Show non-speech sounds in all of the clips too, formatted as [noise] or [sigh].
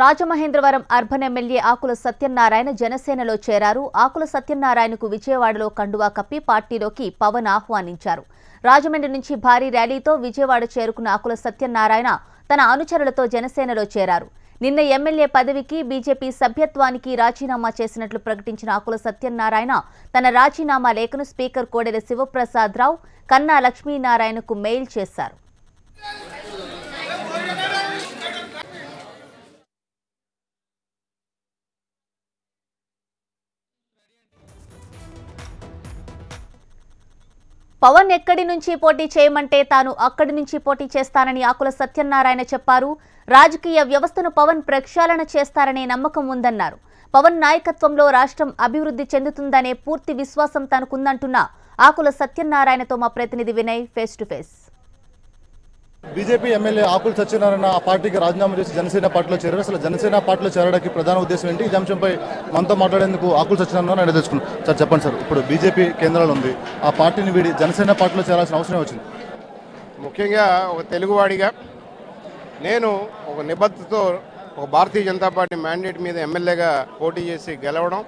Rajamahendravaram urban MLA Akula Satyanarayana జనసేనలో చేరారు. ఆకుల సత్యనారాయణకు విజయవాడలో కండువా కప్పి పార్టీలోకి పవన్ ఆహ్వానించారు. రాజమండ్రి నుంచి భారీ ర్యాలీతో విజయవాడ చేరుకున్న ఆకుల సత్యనారాయణ తన అనుచరులతో జనసేనలో చేరారు. నిన్న ఎమ్మెల్యే పదవికి బీజేపీ సభ్యత్వానికి రాజీనామా చేసినట్లు ప్రకటించిన ఆకుల సత్యనారాయణ తన రాజీనామా లేఖను స్పీకర్ కోడెల శివప్రసాదరావు కన్నా లక్ష్మీనారాయణకు మెయిల్ చేశారు. పవన్ ఎక్కడి నుంచి పోటీ చేయమంటే తాను అక్కడి నుంచి పోటీ చేస్తానని ఆకుల సత్యనారాయణ చెప్పారు. రాజకీయ వ్యవస్థను పవన్ ప్రక్షాళన చేస్తారనే నమ్మకం ఉందన్నారు. పవన్ నాయకత్వంలో రాష్ట్రం అభివృద్ధి చెందుతుందనే పూర్తి విశ్వాసం తనకుందంటున్న ఆకుల సత్యనారాయణతో మా ప్రతినిధి Vinay face to face. BJP MLA Akula Satyanarayana ఆ పార్టీకి రాజీనామా చేసి జనసేన పార్టీలో చేరారు. అసలు జనసేన పార్టీలో చేరడానికి ప్రధాన ఉద్దేశం ఏంటి? ఈ అంశంపై మనతో మాట్లాడేందుకు ఆకుల సత్యనారాయణ అడిగి తెలుసుకున్నాం సార్ చెప్పండి సార్. ఇప్పుడు బీజేపీ కేంద్రాలు ఉంది. ఆ పార్టీని వీడి జనసేన పార్టీలో చేరాల్సిన అవసరం వచ్చింది ముఖ్యంగా ఒక తెలుగువాడిగా నేను ఒక నిబద్ధతో ఒక భారతీయ జనతా పార్టీ మ్యాండేట్ మీద ఎమ్మెల్యేగా పోటీ చేసి గెలవడం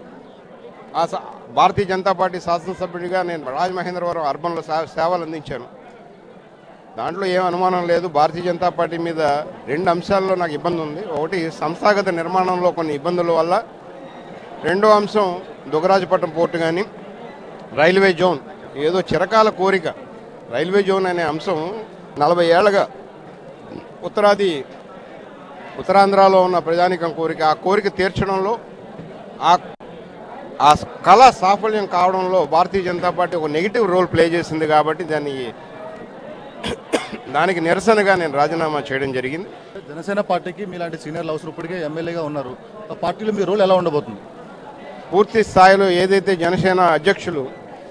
ఆ స- భారతీయ జనతా పార్టీ శాసనసభ్యుడిగా నేను రాజమహేంద్రవరం అర్బన్లో సేవలు అందించాను. దాంట్లో ఏం అనుమానం లేదు. భారతీయ జనతా పార్టీ మీద రెండు అంశాల్లో నాకు ఇబ్బంది ఉంది. ఒకటి సంస్థాగత నిర్మాణంలో కొన్ని ఇబ్బందుల వల్ల. రెండో అంశం దుగరాజపట్నం పోర్టు కానీ రైల్వే జోన్ ఏదో చిరకాల కోరిక. రైల్వే జోన్ అనే అంశం నలభై ఏళ్ళగా ఉత్తరాది ఉత్తరాంధ్రలో ఉన్న ప్రజానికం కోరిక. ఆ కోరిక తీర్చడంలో ఆ ఆ కళ సాఫల్యం కావడంలో భారతీయ జనతా పార్టీ ఒక నెగిటివ్ రోల్ ప్లే చేసింది కాబట్టి దాన్ని దానికి నిరసనగా నేను రాజీనామా చేయడం జరిగింది. జనసేన పార్టీకి మీలాంటి సీనియర్లు అవసరం ఇప్పటికే ఎమ్మెల్యేగా ఉన్నారు. ఆ పార్టీలో మీ రోల్ ఎలా ఉండబోతుంది? పూర్తి స్థాయిలో ఏదైతే జనసేన అధ్యక్షులు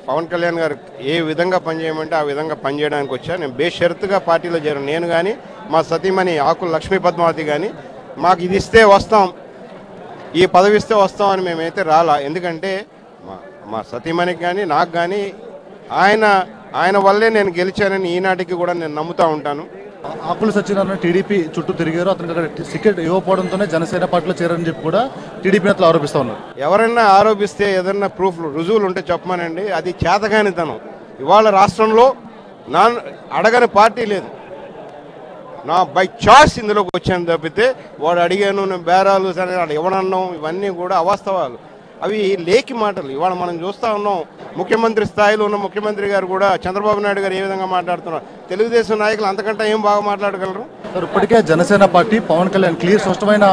పవన్ కళ్యాణ్ గారు ఏ విధంగా పనిచేయమంటే ఆ విధంగా పనిచేయడానికి వచ్చా నేను బేషరతుగా పార్టీలో చేరాను. నేను కానీ మా సతీమణి ఆకుల లక్ష్మీ పద్మావతి కానీ మాకు ఇది ఇస్తే వస్తాం ఈ పదవి ఇస్తే వస్తాం అని మేమైతే రాలా. ఎందుకంటే మా మా సతీమణికి కానీ నాకు కానీ ఆయన ఆయన వల్లే నేను గెలిచానని ఈనాటికి కూడా నేను నమ్ముతూ ఉంటాను. ఆకుల సత్యనారాయణ టీడీపీ చుట్టూ తిరిగారు. అతనికి అక్కడ టికెట్ ఇవ్వకపోవడంతోనే జనసేన పార్టీలో చేరారని చెప్పి కూడా టీడీపీ నేతలు ఆరోపిస్తూ ఉన్నారు. ఎవరైనా ఆరోపిస్తే ఏదైనా ప్రూఫ్లు రుజువులు ఉంటే చెప్పమనండి. అది చేతగానితనం. ఇవాళ రాష్ట్రంలో నా అడగని పార్టీ లేదు. నా బై చాయిస్ ఇందులోకి వచ్చాను తప్పితే వాడు అడిగాను నేను బేరాలు సరే ఇవ్వనన్నాం ఇవన్నీ కూడా అవాస్తవాలు. అవి లేకి మాటలు. ఇవాళ మనం చూస్తూ ఉన్నాం. ముఖ్యమంత్రి స్థాయిలో ఉన్న ముఖ్యమంత్రి గారు కూడా చంద్రబాబు నాయుడు గారు ఏ విధంగా మాట్లాడుతున్నారు? తెలుగుదేశం నాయకులు అంతకంటే ఏం బాగా మాట్లాడగలరు? సార్ ఇప్పటికే జనసేన పార్టీ పవన్ కళ్యాణ్ క్లియర్ స్పష్టమైన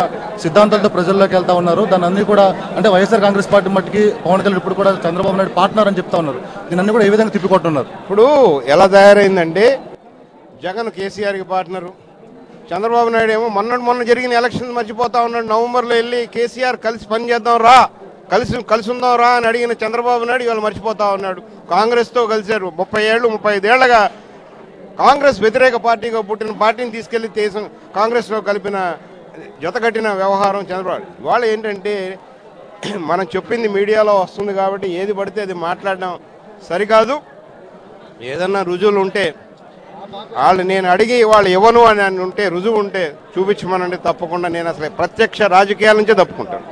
సిద్ధాంతాలతో ప్రజల్లోకి వెళ్తా ఉన్నారు. దాని అన్ని కూడా అంటే వైఎస్ఆర్ కాంగ్రెస్ పార్టీ మట్టికి పవన్ కళ్యాణ్ ఇప్పుడు కూడా చంద్రబాబు నాయుడు పార్ట్నర్ అని చెప్తా ఉన్నారు. దీని అన్ని కూడా ఏ విధంగా తిప్పికొట్టున్నారు? ఇప్పుడు ఎలా తయారైందంటే జగన్ కేసీఆర్కి పార్ట్నరు. చంద్రబాబు నాయుడు ఏమో మొన్న మొన్న జరిగిన ఎలక్షన్ మర్చిపోతా ఉన్నాడు. నవంబర్లో వెళ్ళి కేసీఆర్ కలిసి పని చేద్దాం రా. కలిసి కలిసి ఉందాం రా అని అడిగిన చంద్రబాబు నాయుడు ఇవాళ మర్చిపోతా ఉన్నాడు. కాంగ్రెస్తో కలిశారు. ముప్పై ఏళ్ళు ముప్పై ఐదేళ్ళగా కాంగ్రెస్ వ్యతిరేక పార్టీగా పుట్టిన పార్టీని తీసుకెళ్ళి దేశం కాంగ్రెస్లో కలిపిన జతకట్టిన వ్యవహారం చంద్రబాబు ఇవాళ ఏంటంటే [clears throat] మనం చెప్పింది మీడియాలో వస్తుంది కాబట్టి ఏది పడితే అది మాట్లాడడం సరికాదు. ఏదన్నా రుజువులు ఉంటే వాళ్ళు నేను అడిగి వాళ్ళు ఇవ్వను అని అని ఉంటే రుజువు ఉంటే చూపించమనండి తప్పకుండా నేను అసలు ప్రత్యక్ష రాజకీయాల నుంచే తప్పుకుంటాను.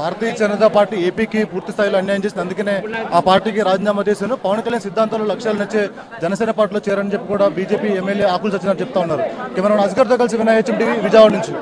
భారతీయ జనతా పార్టీ ఏపీకి పూర్తి స్థాయిలో అన్యాయం చేసింది. అందుకనే ఆ పార్టీకి రాజీనామా చేశాను. పవన్ కళ్యాణ్ సిద్ధాంతాలు లక్ష్యాలు నచ్చే జనసేన పార్టీలో చేరని చెప్పి కూడా బీజేపీ ఎమ్మెల్యే ఆకులు సత్యనారాయణ చెప్తా ఉన్నారు. కెమెరా అస్గర్తో కలిసి వినాయక టీవీ విజయవాడ నుంచి.